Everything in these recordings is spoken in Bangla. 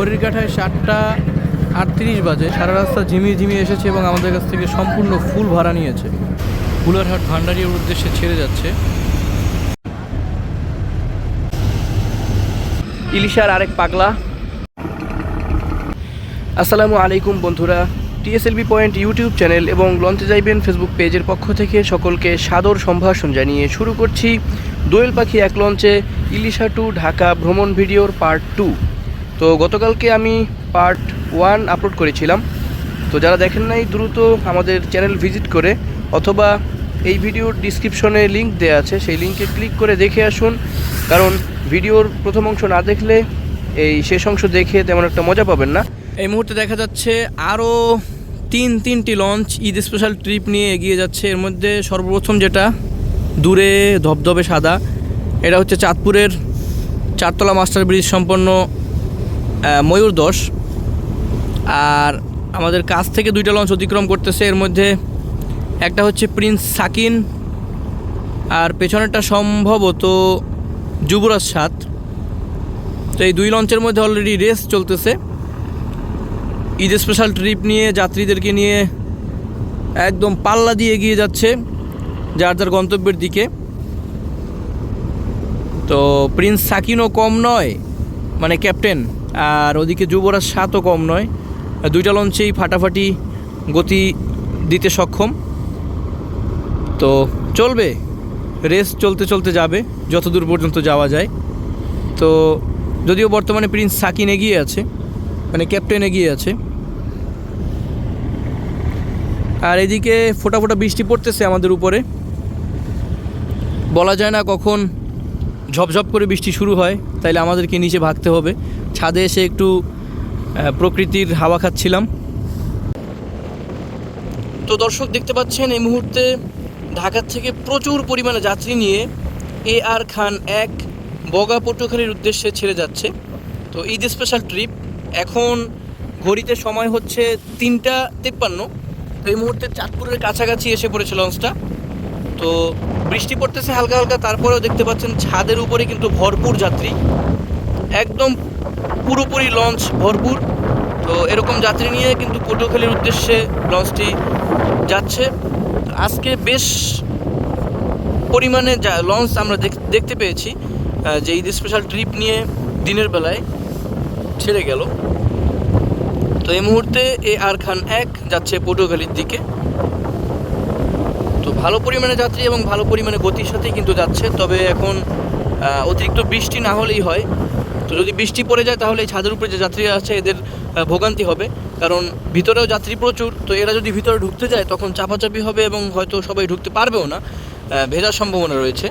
ঘড়ির কাঠায় সাতটা আটত্রিশ বাজে। সারা রাস্তা ঝিমিয়ে ঝিমিয়ে এসেছে এবং আমাদের কাছ থেকে সম্পূর্ণ ফুল ভাড়া নিয়েছে। কুলারহাট ভান্ডারিয়ার উদ্দেশ্যে ছেড়ে যাচ্ছে। ইলিশার আরেক পাগলা। আসসালামু আলাইকুম বন্ধুরা। টিএসএলবি পয়েন্ট ইউটিউব চ্যানেল এবং লঞ্চে যাইবেন ফেসবুক পেজের পক্ষ থেকে সকলকে সাদর সম্ভাষণ জানিয়ে শুরু করছি। দোয়েল পাখি এক লঞ্চে ইলিশা টু ঢাকা ভ্রমণ ভিডিওর পার্ট টু। তো গতকালকে আমি পার্ট ওয়ান আপলোড করেছিলাম। তো যারা দেখেন নাই, দ্রুত আমাদের চ্যানেল ভিজিট করে অথবা এই ভিডিওর ডিসক্রিপশনে লিংক দেওয়া আছে, সেই লিঙ্কে ক্লিক করে দেখে আসুন। কারণ ভিডিওর প্রথম অংশ না দেখলে এই শেষ অংশ দেখে তেমন একটা মজা পাবেন না। এই মুহূর্তে দেখা যাচ্ছে আরও তিন, তিনটি লঞ্চ ঈদ স্পেশাল ট্রিপ নিয়ে এগিয়ে যাচ্ছে। এর মধ্যে সর্বপ্রথম যেটা, দূরে ধবধবে সাদা। এটা হচ্ছে চাঁদপুরের চারতলা মাস্টার ব্রিজ সম্পন্ন ময়ূর দশ। আর আমাদের কাছ থেকে দুইটা লঞ্চ অতিক্রম করতেছে। এর মধ্যে একটা হচ্ছে প্রিন্স সাকিন আর পেছনেরটা সম্ভবত যুবরাজ সাত। তো এই দুই লঞ্চের মধ্যে অলরেডি রেস চলতেছে। ঈদ স্পেশাল ট্রিপ নিয়ে, যাত্রীদেরকে নিয়ে একদম পাল্লা দিয়ে এগিয়ে যাচ্ছে যার যার গন্তব্যের দিকে। তো প্রিন্স সাকিনও কম নয় মানে ক্যাপ্টেন আর ওদিকে যুবরাজ সাতও কম নয়। দুইটা লঞ্চেই ফাটাফাটি গতি দিতে সক্ষম। তো চলবে। রেস চলতে চলতে যাবে, যতদূর পর্যন্ত যাওয়া যায়। তো যদিও বর্তমানে প্রিন্স সাকিন এগিয়ে আছে মানে ক্যাপ্টেন এগিয়ে আছে। আর এদিকে ফোটা ফোটা বৃষ্টি পড়তেছে আমাদের উপরে। বলা যায় না কখন ঝপঝপ করে বৃষ্টি শুরু হয়, তাইলে আমাদেরকে নিচে ভাগতে হবে। ছাদে এসে একটু প্রকৃতির হাওয়া খাচ্ছিলাম। তো দর্শক দেখতে পাচ্ছেন, এই মুহূর্তে ঢাকার থেকে প্রচুর পরিমাণে যাত্রী নিয়ে এ আর খান এক বগা পটুখালির উদ্দেশ্যে ছেড়ে যাচ্ছে। তো ঈদ স্পেশাল ট্রিপ এখন ঘড়িতে সময় হচ্ছে তিনটা তেপ্পান্ন। তো এই মুহূর্তে চাঁদপুরের কাছাকাছি এসে পড়েছে লঞ্চটা। তো বৃষ্টি পড়তেছে হালকা হালকা, তারপরেও দেখতে পাচ্ছেন ছাদের উপরে কিন্তু ভরপুর যাত্রী। একদম পুরোপুরি লঞ্চ ভরপুর। তো এরকম যাত্রী নিয়ে কিন্তু পটুয়াখালীর উদ্দেশ্যে লঞ্চটি যাচ্ছে। আজকে বেশ পরিমাণে যা লঞ্চ আমরা দেখ- দেখতে পেয়েছি যে ঈদ স্পেশাল ট্রিপ নিয়ে দিনের বেলায় ছেড়ে গেল। তো এই মুহূর্তে এ আর খান এক যাচ্ছে পটুয়াখালীর দিকে। তো ভালো পরিমাণে যাত্রী এবং ভালো পরিমাণে গতির সাথেই কিন্তু যাচ্ছে, তবে এখন অতিরিক্ত বৃষ্টি না হলেই হয়। তো যদি বৃষ্টি পড়ে যায় তাহলে এই ছাদের উপরে যে যাত্রীরা আছে এদের ভোগান্তি হবে। কারণ ভিতরেও যাত্রী প্রচুর, তো এরা যদি ভিতরে ঢুকতে যায় তখন চাপাচাপি হবে এবং হয়তো সবাই ঢুকতে পারবেও না। ভেজার সম্ভাবনা রয়েছে।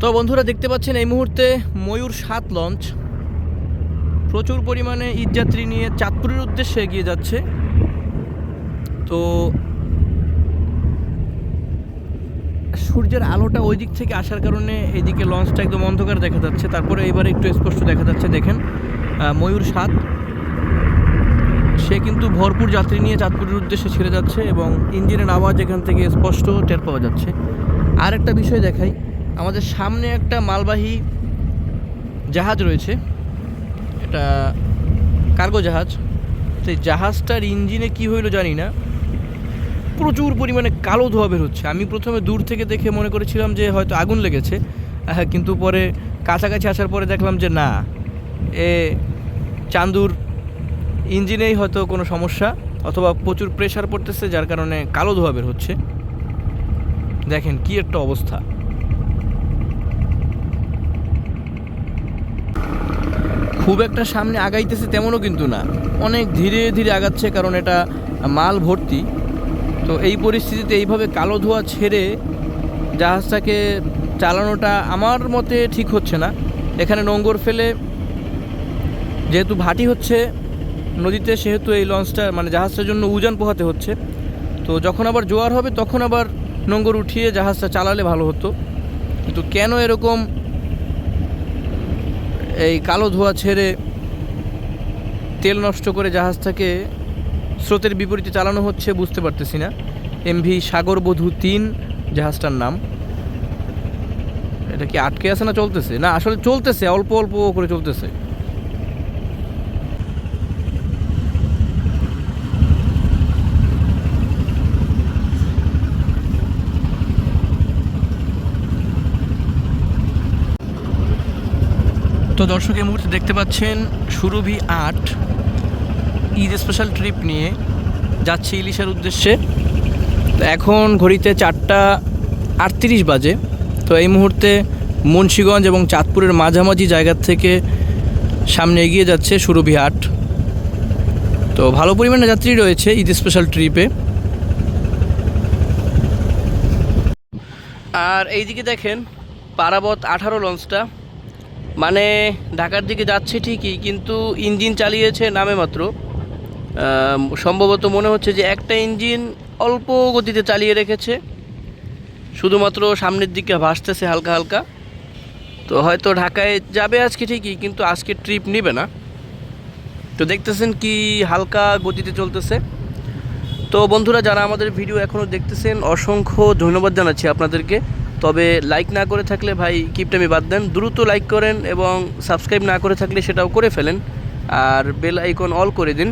তো বন্ধুরা দেখতে পাচ্ছেন এই মুহূর্তে ময়ূর সাত লঞ্চ। প্রচুর পরিমাণে ঈদযাত্রী নিয়ে চাঁদপুরের উদ্দেশ্যে এগিয়ে যাচ্ছে। তো সূর্যের আলোটা ওই দিক থেকে আসার কারণে এইদিকে লঞ্চটা একদম অন্ধকার দেখা যাচ্ছে। তারপরে এবারে একটু স্পষ্ট দেখা যাচ্ছে, দেখেন ময়ূর সাত। সে কিন্তু ভরপুর যাত্রী নিয়ে চাঁদপুরের উদ্দেশ্যে ছেড়ে যাচ্ছে এবং ইঞ্জিনের আওয়াজ এখান থেকে স্পষ্ট টের পাওয়া যাচ্ছে। আর একটা বিষয় দেখাই, আমাদের সামনে একটা মালবাহী জাহাজ রয়েছে। এটা কার্গো জাহাজ। সেই জাহাজটার ইঞ্জিনে কি হইল জানি না। প্রচুর পরিমাণে কালো ধোয়া বের হচ্ছে। আমি প্রথমে দূর থেকে দেখে মনে করেছিলাম যে হয়তো আগুন লেগেছে। কিন্তু পরে কাছাকাছি আসার পরে দেখলাম যে না, এ চান্দুর ইঞ্জিনেই হয়তো কোনো সমস্যা অথবা প্রচুর প্রেশার পড়তেছে, যার কারণে কালো ধোয়া বের হচ্ছে। দেখেন কি একটা অবস্থা। খুব একটা সামনে আগাইতেছে তেমনও কিন্তু না। অনেক ধীরে ধীরে আগাচ্ছে কারণ এটা মাল ভর্তি। তো এই পরিস্থিতিতে এইভাবে কালো ধোঁয়া ছেড়ে জাহাজটাকে চালানোটা আমার মতে ঠিক হচ্ছে না। এখানে নোঙ্গর ফেলে যেহেতু ভাটি হচ্ছে, নদীতে সেহেতু এই লঞ্চটা মানে জাহাজটার জন্য উজান পোহাতে হচ্ছে। তো যখন আবার জোয়ার হবে, তখন আবার নোঙ্গর উঠিয়ে জাহাজটা চালালে ভালো হতো। কিন্তু কেন এরকম এই কালো ধোঁয়া ছেড়ে তেল নষ্ট করে জাহাজটাকে স্রোতের বিপরীতে চালানো হচ্ছে, বুঝতে পারতেছি না। এমভি সাগরবধূ তিন জাহাজটার নাম। এটা কি আটকে আছে না চলতেছে? না, আসলে চলতেছে, অল্প অল্প করে চলতেছে। তো দর্শক, এই মুহূর্তে দেখতে পাচ্ছেন সুরভি আট। ঈদ স্পেশাল ট্রিপ নিয়ে যাচ্ছি ইলিশের উদ্দেশ্যে। তো এখন ঘড়িতে চারটা আটত্রিশ বাজে। তো এই মুহূর্তে মুন্সীগঞ্জ এবং চাঁদপুরের মাঝামাঝি জায়গা থেকে সামনে এগিয়ে যাচ্ছে সুরভি আট তো ভালো পরিমাণে যাত্রী রয়েছে ঈদ স্পেশাল ট্রিপে আর এইদিকে দেখেন পারাবত আঠারো লঞ্চটা। মানে ঢাকার দিকে যাচ্ছে ঠিকই, কিন্তু ইঞ্জিন চালিয়েছে নামে মাত্র। সম্ভবত মনে হচ্ছে যে একটা ইঞ্জিন অল্প গতিতে চালিয়ে রেখেছে। শুধুমাত্র সামনের দিকে ভাসতেছে হালকা হালকা। তো হয়তো ঢাকায় যাবে আজকে ঠিকই, কিন্তু আজকে ট্রিপ নেবে না। তো দেখতেছেন কি হালকা গতিতে চলতেছে। তো বন্ধুরা, যারা আমাদের ভিডিও এখনও দেখতেছেন, অসংখ্য ধন্যবাদ জানাচ্ছি আপনাদেরকে। তবে লাইক না করে থাকলে ভাই কিপটামি বাদ দেন। দ্রুত লাইক করেন এবং সাবস্ক্রাইব না করে থাকলে সেটাও করে ফেলেন। আর বেল আইকন অল করে দিন।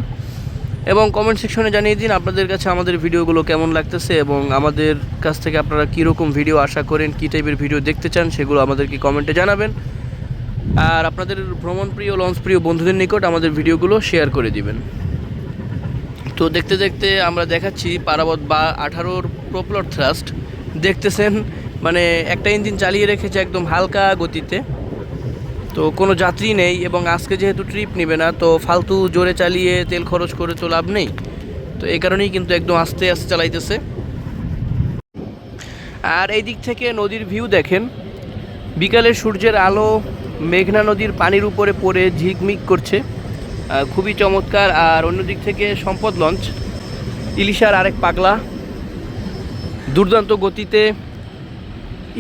এবং কমেন্ট সেকশনে জানিয়ে দিন আপনাদের কাছে আমাদের ভিডিওগুলো কেমন লাগতেছে এবং আমাদের কাছ থেকে আপনারা কীরকম ভিডিও আশা করেন, কী টাইপের ভিডিও দেখতে চান, সেগুলো আমাদেরকে কমেন্টে জানাবেন। আর আপনাদের ভ্রমণ প্রিয় লঞ্চ প্রিয় বন্ধুদের নিকট আমাদের ভিডিওগুলো শেয়ার করে দিবেন। তো দেখতে দেখতে আমরা দেখাচ্ছি পারাবত বা আঠারোর প্রপলর থ্রাস্ট দেখতেছেন মানে একটা ইঞ্জিন চালিয়ে রেখেছে একদম হালকা গতিতে। তো কোনো যাত্রী নেই এবং আজকে যেহেতু ট্রিপ নেবে না, তো ফালতু জোরে চালিয়ে তেল খরচ করে তো লাভ নেই। তো এই কারণেই কিন্তু একদম আস্তে আস্তে চালাইতেছে। আর এই দিক থেকে নদীর ভিউ দেখেন। বিকালে সূর্যের আলো মেঘনা নদীর পানির উপরে পড়ে ঝিকমিক করছে। খুবই চমৎকার। আর অন্যদিক থেকে সম্পদ লঞ্চ, ইলিশার আরেক পাগলা। দুর্দান্ত গতিতে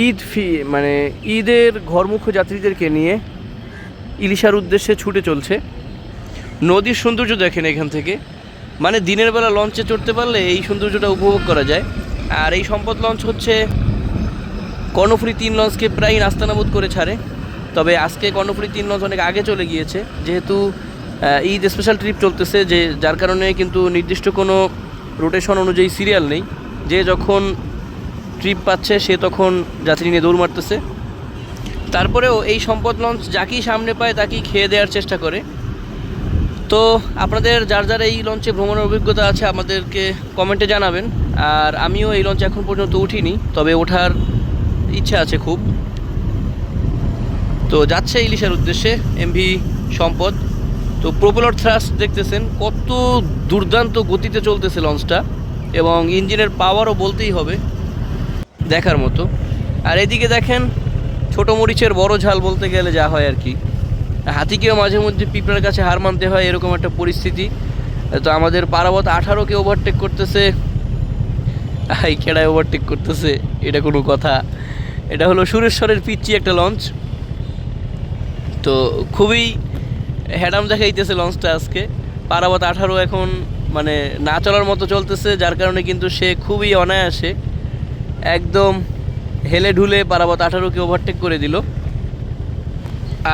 ঈদ ফি মানে ঈদের ঘরমুখ যাত্রীদেরকে নিয়ে ইলিশার উদ্দেশ্যে ছুটে চলছে। নদীর সৌন্দর্য দেখেন এখান থেকে। মানে দিনের বেলা লঞ্চে চড়তে পারলে এই সৌন্দর্যটা উপভোগ করা যায়। আর এই সম্পদ লঞ্চ হচ্ছে কর্ণফুলি তিন লঞ্চকে প্রায় নাস্তানাবুদ করে ছাড়ে। তবে আজকে কর্ণফুলি তিন লঞ্চ অনেক আগে চলে গিয়েছে। যেহেতু ঈদ স্পেশাল ট্রিপ চলতেছে, যে, যার কারণে কিন্তু নির্দিষ্ট কোনো রোটেশন অনুযায়ী সিরিয়াল নেই। যে যখন ট্রিপ পাচ্ছে, সে তখন যাত্রী নিয়ে দৌড় মারতেছে। তারপরেও এই সম্পদ লঞ্চ যাকেই সামনে পায় তাকেই খেয়ে দেওয়ার চেষ্টা করে। তো আপনাদের যার যার এই লঞ্চে ভ্রমণের অভিজ্ঞতা আছে আমাদেরকে কমেন্টে জানাবেন। আর আমিও এই লঞ্চে এখন পর্যন্ত উঠিনি, তবে ওঠার ইচ্ছা আছে খুব। তো যাচ্ছে ইলিশের উদ্দেশ্যে এমভি সম্পদ। তো প্রপোলার থ্রাস্ট দেখতেছেন, কত দুর্দান্ত গতিতে চলতেছে লঞ্চটা, এবং ইঞ্জিনের পাওয়ারও বলতেই হবে, দেখার মতো। আর এদিকে দেখেন ছোট মরিচের বড় ঝাল বলতে গেলে যা হয় আর কি। হাতিকেও মাঝে মধ্যে পিঁপড়ার কাছে হার মানতে হয়, এরকম একটা পরিস্থিতি। তো আমাদের পারাবত আঠারোকে ওভারটেক করতেছে। এই খেড়ায় ওভারটেক করতেছে, এটা কোনো কথা। এটা হলো সুরেশ্বরের পিচ্ছি একটা লঞ্চ তো খুবই হ্যাডাম দেখাইতেছে লঞ্চটা আজকে। পারাবত আঠারো এখন মানে না চলার মতো চলতেছে, যার কারণে কিন্তু সে খুবই অনায়াসে। একদম হেলে ঢুলে পারাবত আঠারোকে ওভারটেক করে দিল।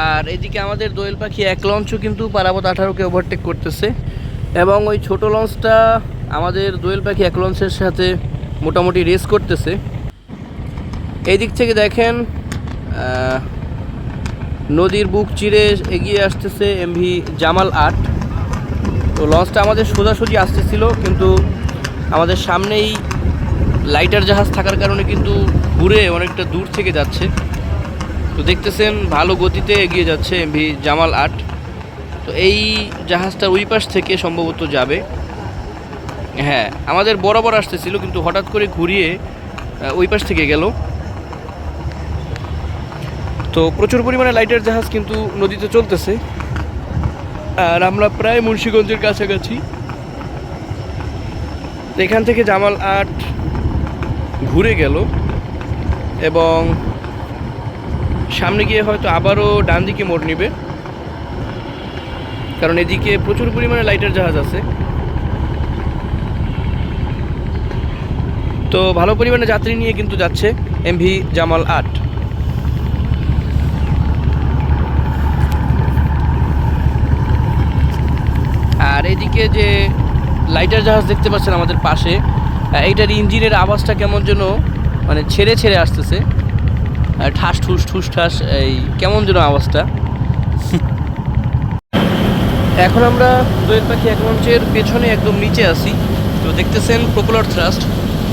আর এদিকে আমাদের দোয়েল পাখি এক লঞ্চও কিন্তু পারাবত আঠারোকে ওভারটেক করতেছে। এবং ওই ছোট লঞ্চটা আমাদের দোয়েল পাখি এক লঞ্চের সাথে মোটামুটি রেস করতেছে। এই দিক থেকে দেখেন নদীর বুক চিরে এগিয়ে আসতেছে এমভি জামাল আট। তো লঞ্চটা আমাদের সোজাসুজি আসতেছিল, কিন্তু আমাদের সামনেই লাইটার জাহাজ থাকার কারণে কিন্তু ঘুরে অনেকটা দূর থেকে যাচ্ছে। তো দেখতেছেন ভালো গতিতে এগিয়ে যাচ্ছে এমভি জামাল আট। তো এই জাহাজটা ওই পাশ থেকে সম্ভবত যাবে। হ্যাঁ আমাদের বরাবর আসতেছিল কিন্তু হঠাৎ করে ঘুরিয়ে ওই পাশ থেকে গেল। তো প্রচুর পরিমাণে লাইটার জাহাজ কিন্তু নদীতে চলতেছে। আর আমরা প্রায় মুন্সীগঞ্জের কাছাকাছি। এখান থেকে জামাল আট ঘুরে গেল এবং সামনে গিয়ে হয়তো আবারও ডান দিকে মোড় নিবে। কারণ এদিকে প্রচুর পরিমাণে লাইটার জাহাজ আছে। তো ভালো পরিমাণে যাত্রী নিয়ে কিন্তু যাচ্ছে এমভি জামাল আট। আর এদিকে যে লাইটার জাহাজ দেখতে পাচ্ছেন আমাদের পাশে এইটার ইঞ্জিনের আওয়াজটা কেমন যেন মানে ছেড়ে ছেড়ে আসতেছে। ঠাস, ঠুস ঠুস, ঠাস, এই কেমন যেন আওয়াজটা। এখন আমরা দোয়েল পাখি এক মঞ্চের পেছনে একদম নিচে আছি। তো দেখতেছেন প্রপোলার থ্রাস্ট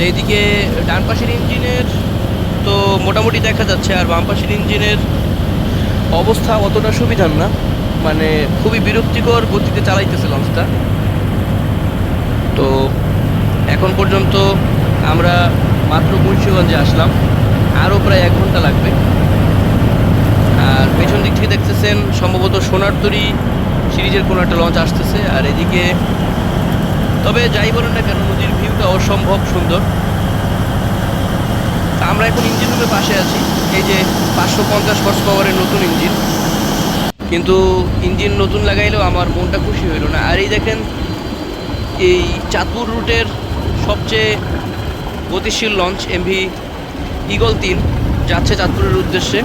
এইদিকে ডান পাশের ইঞ্জিনের তো মোটামুটি দেখা যাচ্ছে, আর বাম পাশের ইঞ্জিনের অবস্থা অতটা সুবিধার না। মানে খুবই বিরক্তিকর গতিতে চালাইতেছে লঞ্চটা তো এখন পর্যন্ত আমরা মাত্র মুন্সিগঞ্জে আসলাম। আরও প্রায় এক ঘণ্টা লাগবে। আর পেছন দিক থেকে দেখতেছেন, সম্ভবত সোনারতরি সিরিজের কোনো একটা লঞ্চ আসতেছে। আর এদিকে, তবে যাই বলেন না কেন, নদীর ভিউটা অসম্ভব সুন্দর। আমরা এখন ইঞ্জিন রুমের পাশে আছি। এই যে পাঁচশো পঞ্চাশ হর্স পাওয়ারের নতুন ইঞ্জিন কিন্তু ইঞ্জিন নতুন লাগাইলেও আমার মনটা খুশি হইল না। আর এই দেখেন, এই চাঁদপুর রুটের সবচেয়ে গতিশীল লঞ্চ এমভি ইগল তিন যাচ্ছে চাঁদপুরের উদ্দেশ্যে।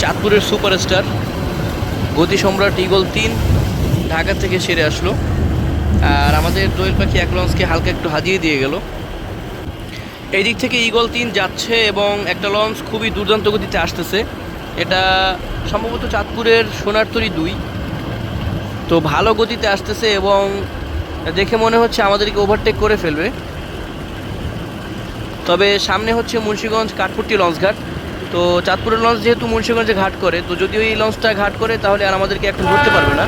চাঁদপুরের সুপারস্টার গতি সম্রাট ইগল তিন ঢাকা থেকে সেরে আসলো। আর আমাদের দোয়েল পাখি এক লঞ্চকে হালকা একটু হাজিয়ে দিয়ে গেল। এই দিক থেকে ইগল তিন যাচ্ছে এবং একটা লঞ্চ খুবই দুর্দান্ত গতিতে আসতেছে। এটা সম্ভবত চাঁদপুরের সোনারতরি দুই। তো ভালো গতিতে আসতেছে এবং দেখে মনে হচ্ছে আমাদেরকে ওভারটেক করে ফেলবে। তবে সামনে হচ্ছে মুন্সীগঞ্জ কাঠপুরটি লঞ্চঘাট তো চাঁদপুরের লঞ্চ যেহেতু মুন্সীগঞ্জে ঘাট করে, তো যদি ওই লঞ্চটা ঘাট করে, তাহলে আর আমাদেরকে এখন ধরতে পারবে না।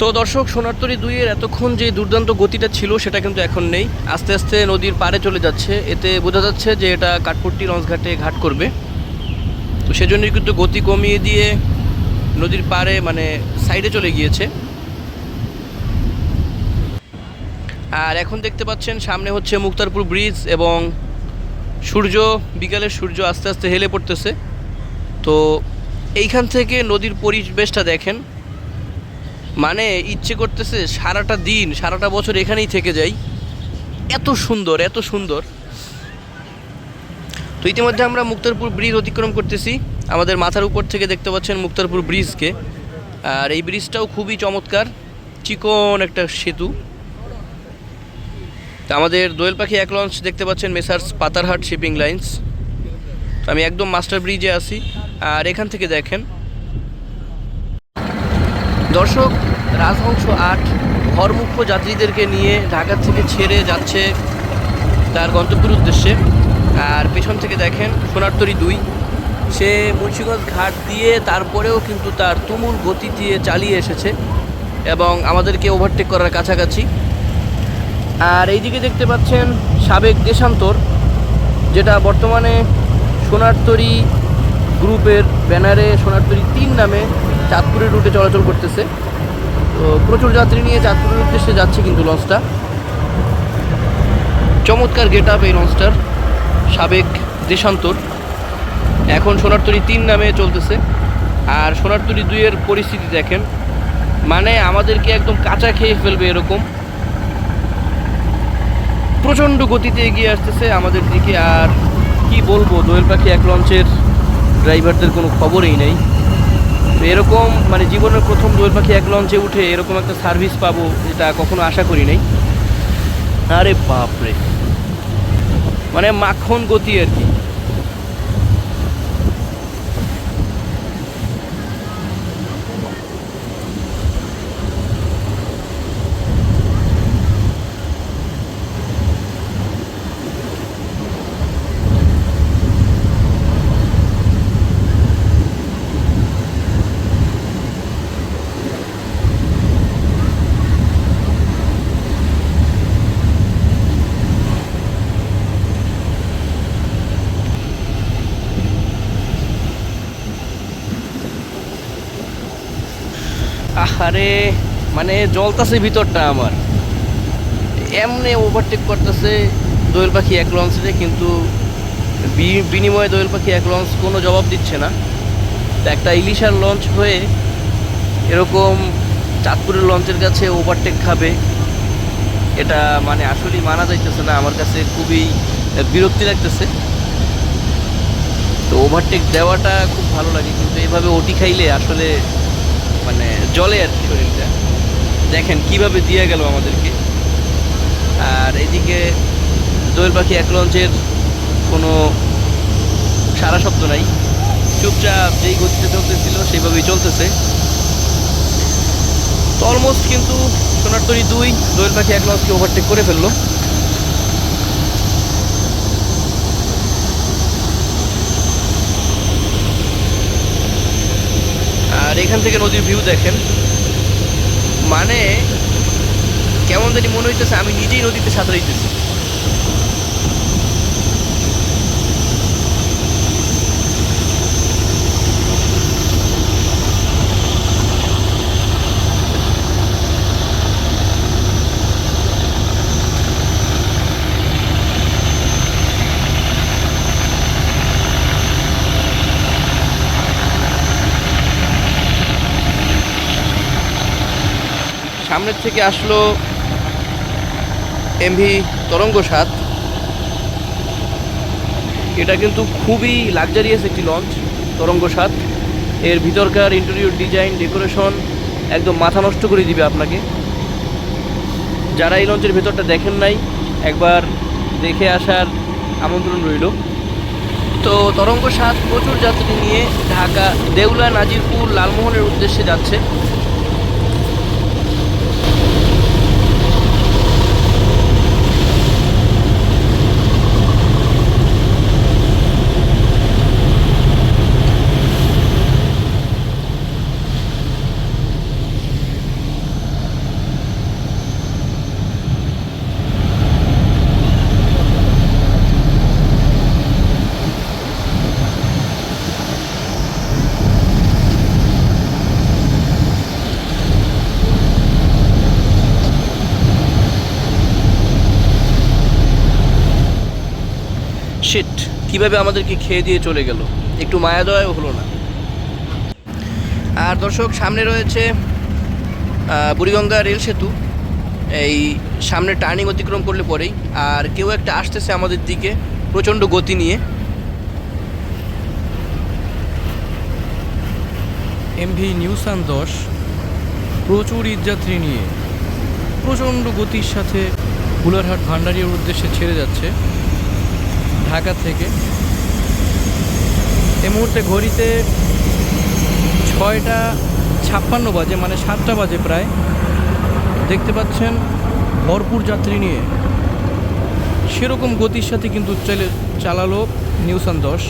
তো দর্শক সোনারতরি দুইয়ের এতক্ষণ যে দুর্দান্ত গতিটা ছিল, সেটা কিন্তু এখন নেই। আস্তে আস্তে নদীর পাড়ে চলে যাচ্ছে। এতে বোঝা যাচ্ছে যে এটা কাঠপুরটি লঞ্চঘাটে ঘাট করবে। তো সেজন্যই কিন্তু গতি কমিয়ে দিয়ে নদীর পাড়ে মানে সাইডে চলে গিয়েছে। আর এখন দেখতে পাচ্ছেন, সামনে হচ্ছে মুক্তারপুর ব্রিজ এবং সূর্য বিকালের সূর্য আস্তে আস্তে হেলে পড়তেছে। তো, এইখান থেকে নদীর পরিবেশটা দেখেন। মানে ইচ্ছে করতেছে সারাটা দিন, সারাটা বছর এখানেই থেকে যাই। এত সুন্দর এত সুন্দর। তো ইতিমধ্যে আমরা মুক্তারপুর ব্রিজ অতিক্রম করতেছি। আমাদের মাথার উপর থেকে দেখতে পাচ্ছেন মুক্তারপুর ব্রিজকে। আর এই ব্রিজটাও খুবই চমৎকার, চিকন একটা সেতু। তো আমাদের দোয়েল পাখি এক লঞ্চ দেখতে পাচ্ছেন মেসার্স পাতারহাট শিপিং লাইন্স। তো আমি একদম মাস্টার ব্রিজে আছি। আর এখান থেকে দেখেন। দর্শক রাজহংস আট ঘরমুখ্য যাত্রীদেরকে নিয়ে ঢাকা থেকে ছেড়ে যাচ্ছে তার গন্তব্যের উদ্দেশ্যে। আর পেছন থেকে দেখেন সোনারতরি দুই। সে মুন্সিগঞ্জ ঘাট দিয়ে তারপরেও কিন্তু তার তুমুল গতি দিয়ে চালিয়ে এসেছে এবং আমাদেরকে ওভারটেক করার কাছাকাছি। আর এইদিকে দেখতে পাচ্ছেন সাবেক দেশান্তর, যেটা বর্তমানে সোনারতরি গ্রুপের ব্যানারে সোনারতরি তিন নামে চাঁদপুরের রুটে চলাচল করতেছে। তো প্রচুর যাত্রী নিয়ে চাঁদপুরের উদ্দেশ্যে যাচ্ছে কিন্তু লঞ্চটা। চমৎকার গেট আপ এই লঞ্চটার। সাবেক দেশান্তর। এখন সোনারতরি তিন নামে চলতেছে। আর সোনারতরি দুইয়ের পরিস্থিতি দেখেন। মানে আমাদেরকে একদম কাঁচা খেয়ে ফেলবে এরকম। প্রচণ্ড গতিতে এগিয়ে আসতেছে আমাদের দিকে। আর কি বলব, দোয়েল পাখি এক লঞ্চের ড্রাইভারদের কোনো খবরই নেই। তো এরকম মানে জীবনের প্রথম দোয়েল পাখি এক লঞ্চে উঠে এরকম একটা সার্ভিস পাবো, এটা কখনো আশা করি নাই। আরে বাপরে। মানে মাখন গতি আর কি আরে মানে জলতাছে ভিতরটা আমার। এমনি ওভারটেক করতেছে, দোয়েল পাখি এক লঞ্চে কিন্তু বিনিময়ে দোয়েল পাখি এক লঞ্চ কোনো জবাব দিচ্ছে না। একটা ইলিশার লঞ্চ হয়ে এরকম চাঁদপুরের লঞ্চের কাছে ওভারটেক খাবে, এটা মানে আসলেই মানা যাইতেছে না, আমার কাছে খুবই বিরক্তি লাগতেছে। তো ওভারটেক দেওয়াটা খুব ভালো লাগে, কিন্তু এভাবে ওটি খাইলে আসলে মানে জলে আর কি শরীরটা। দেখেন কীভাবে দিয়ে গেল আমাদেরকে। আর এদিকে দোয়েল পাখি এক লঞ্চের কোনো সারা শব্দ নাই। চুপচাপ যেই গতিতে চলতেছিল সেইভাবেই চলতেছে। তো অলমোস্ট কিন্তু সোনার তরি দুই, দোয়েল পাখি এক লঞ্চকে ওভারটেক করে ফেলল। আর এখান থেকে নদীর ভিউ দেখেন। মানে কেমন জানি মনে হইতেছে আমি নিজেই নদীতে সাঁতরাইতেছি সামনের থেকে আসলো এমভি তরঙ্গ সাত। এটা কিন্তু খুবই লাক্সারিয়াস একটি লঞ্চ তরঙ্গ সাত। এর ভিতরকার ইন্টেরিয়র ডিজাইন ডেকোরেশন একদম মাথা নষ্ট করে দিবে আপনাকে। যারা এই লঞ্চের ভেতরটা দেখেন নাই, একবার দেখে আসার আমন্ত্রণ রইল। তো তরঙ্গ সাত প্রচুর যাত্রী নিয়ে ঢাকা, দেউলা, নাজিরপুর, লালমোহনের উদ্দেশ্যে যাচ্ছে। কীভাবে আমাদেরকে খেয়ে দিয়ে চলে গেল? একটু মায়া দয়াও হলো না। আর দর্শক, সামনে রয়েছে বুড়িগঙ্গা রেল সেতু। এই সামনে টার্নিং অতিক্রম করলে পরেই। আর কেউ একটা আসতেছে আমাদের দিকে প্রচণ্ড গতি নিয়ে। এমভি নিউসান দশ, প্রচুর ঈদযাত্রী নিয়ে। প্রচণ্ড গতির সাথে হুলারহাট ভান্ডারিয়ার উদ্দেশ্যে ছেড়ে যাচ্ছে। ঢাকা থেকে। এই মুহূর্তে ঘড়িতে ছয়টা ছাপ্পান্ন বাজে মানে সাতটা বাজে প্রায়। দেখতে পাচ্ছেন, ভরপুর যাত্রী নিয়ে সেরকম গতির সাথে কিন্তু চলে, চালালো নিউসান দশ।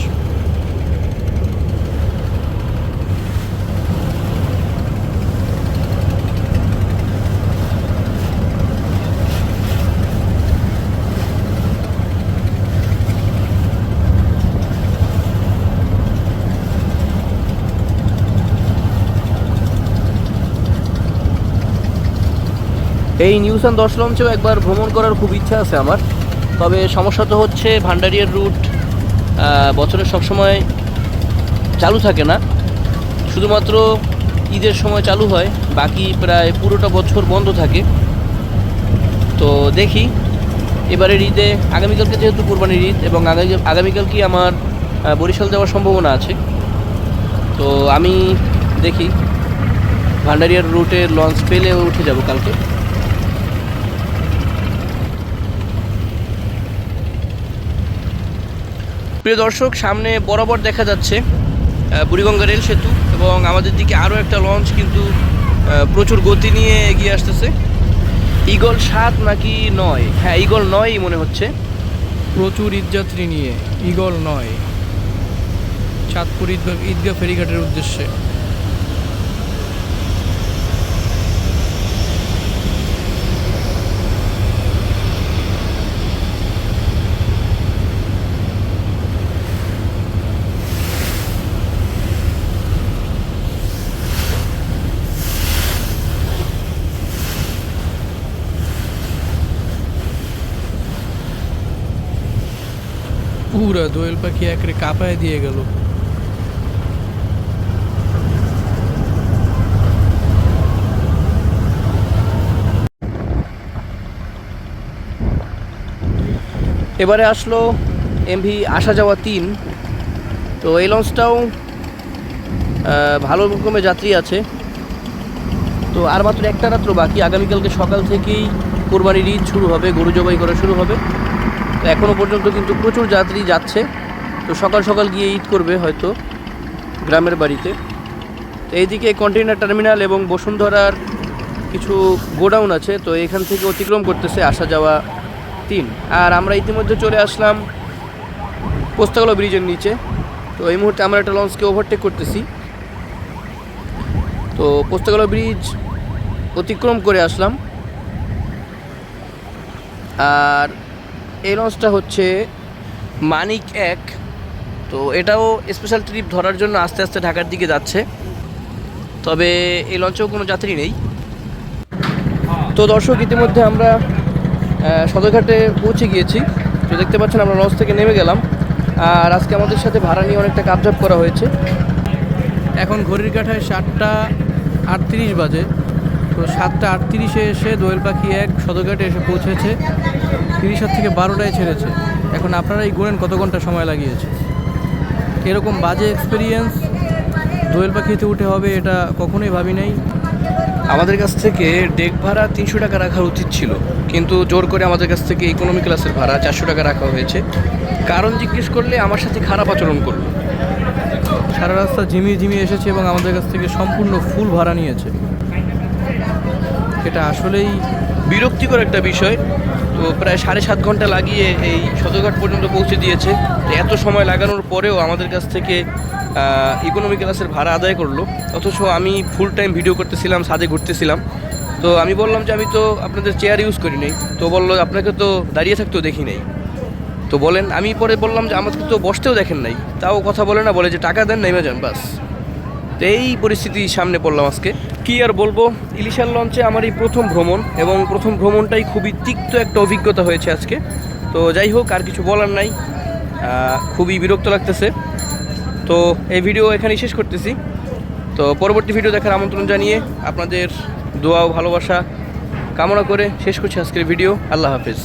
এই নিউসান দশ লঞ্চেও একবার ভ্রমণ করার খুব ইচ্ছা আছে আমার। তবে সমস্যা তো হচ্ছে ভান্ডারিয়ার রুট বছরের সবসময় চালু থাকে না। শুধুমাত্র ঈদের সময় চালু হয়, বাকি প্রায় পুরোটা বছর বন্ধ থাকে। তো দেখি, এবারের ঈদে আগামীকালকে যেহেতু কোরবানির ঈদ এবং আগামী- আগামীকালকে আমার বরিশাল যাওয়ার সম্ভাবনা আছে। তো আমি দেখি, ভান্ডারিয়ার রুটে লঞ্চ পেলে উঠে যাব কালকে। প্রিয় দর্শক, সামনে বরাবর দেখা যাচ্ছে বুড়িগঙ্গা রেল সেতু এবং আমাদের দিকে আরও একটা লঞ্চ কিন্তু প্রচুর গতি নিয়ে এগিয়ে আসতেছে। ইগল সাত নাকি নয়? হ্যাঁ ইগল নয়ই মনে হচ্ছে। প্রচুর ঈদযাত্রী নিয়ে ইগল নয়। চাঁদপুর ঈদগাহ ঈদগাহ ফেরিঘাটের উদ্দেশ্যে। পুরা দোয়েল পাখি একরে কাঁপায় দিয়ে গেল এবারে আসলো এমভি আসা যাওয়া তিন। তো এই লঞ্চটাও ভালো রকমের যাত্রী আছে। তো আর মাত্র একটা রাত্র বাকি। আগামীকালকে সকাল থেকেই কোরবানির ঈদ শুরু হবে, গরু জবাই করা শুরু হবে। তো এখনও পর্যন্ত কিন্তু প্রচুর যাত্রী যাচ্ছে। তো সকাল সকাল গিয়ে ঈদ করবে হয়তো গ্রামের বাড়িতে। তো এইদিকে কন্টেইনার টার্মিনাল এবং বসুন্ধরার কিছু গোডাউন আছে, তো এখান থেকে অতিক্রম করতেছে আসা যাওয়া তিন। আর আমরা ইতিমধ্যে চলে আসলাম পোস্তাগলা ব্রিজের নিচে। তো এই মুহূর্তে আমরা একটা লঞ্চকে ওভারটেক করতেছি। তো পোস্তাগলা ব্রিজ অতিক্রম করে আসলাম। আর এই লঞ্চটা হচ্ছে মানিক এক। তো এটাও স্পেশাল ট্রিপ ধরার জন্য আস্তে আস্তে ঢাকার দিকে যাচ্ছে। তবে এই লঞ্চেও কোনো যাত্রী নেই। তো দর্শক, ইতিমধ্যে আমরা সদরঘাটে পৌঁছে গিয়েছি। তো দেখতে পাচ্ছেন আমরা লঞ্চ থেকে নেমে গেলাম। আর আজকে আমাদের সাথে ভাড়া নিয়ে অনেকটা কাবজাব করা হয়েছে। এখন ঘড়ির কাঠায় সাতটা আটত্রিশ বাজে। তো সাতটা আটত্রিশে এসে দোয়েল পাখি এক সদরঘাটে এসে পৌঁছেছে। তিরিশ হাত থেকে বারোটায় ছেড়েছে। এখন আপনারাই গুনেন কত ঘণ্টা সময় লাগিয়েছে। এরকম বাজে এক্সপিরিয়েন্স দোয়েল পাখিতে উঠে হবে এটা কখনোই ভাবি নাই। আমাদের কাছ থেকে ডেক ভাড়া তিনশো টাকা রাখা উচিত ছিল। কিন্তু জোর করে আমাদের কাছ থেকে ইকোনমি ক্লাসের ভাড়া চারশো টাকা রাখা হয়েছে। কারণ জিজ্ঞেস করলে আমার সাথে খারাপ আচরণ করল। সারা রাস্তা ঝিমিয়ে ঝিমিয়ে এসেছে এবং আমাদের কাছ থেকে সম্পূর্ণ ফুল ভাড়া নিয়েছে। এটা আসলেই বিরক্তিকর একটা বিষয়। তো প্রায় সাড়ে সাত ঘণ্টা লাগিয়ে এই সদরঘাট পর্যন্ত পৌঁছে দিয়েছে। এত সময় লাগানোর পরেও আমাদের কাছ থেকে ইকোনমি ক্লাসের ভাড়া আদায় করল। অথচ আমি ফুল টাইম ভিডিও করতেছিলাম, ছাদে ঘুরতেছিলাম। তো আমি বললাম যে, আমি তো আপনাদের চেয়ার ইউজ করি নাই। তো বলল, আপনাকে তো দাঁড়িয়ে থাকতেও দেখি নাই। তো বলেন, আমি পরে বললাম যে, আমাকে তো বসতেও দেখেন নাই। তাও কথা বলে না, বলে যে, টাকা দেন নেমে যান বাস। তো এই পরিস্থিতি সামনে পড়লাম আজকে। কি আর বলব, ইলিশার লঞ্চে আমার এই প্রথম ভ্রমণ এবং প্রথম ভ্রমণটাই খুবই তিক্ত একটা অভিজ্ঞতা হয়েছে আজকে। তো যাই হোক, আর কিছু বলার নাই। খুবই বিরক্ত লাগতেছে। তো এই ভিডিও এখানেই শেষ করতেছি। তো পরবর্তী ভিডিও দেখার আমন্ত্রণ জানিয়ে আপনাদের দোয়া ও ভালোবাসা কামনা করে শেষ করছি আজকের ভিডিও। আল্লাহ হাফেজ।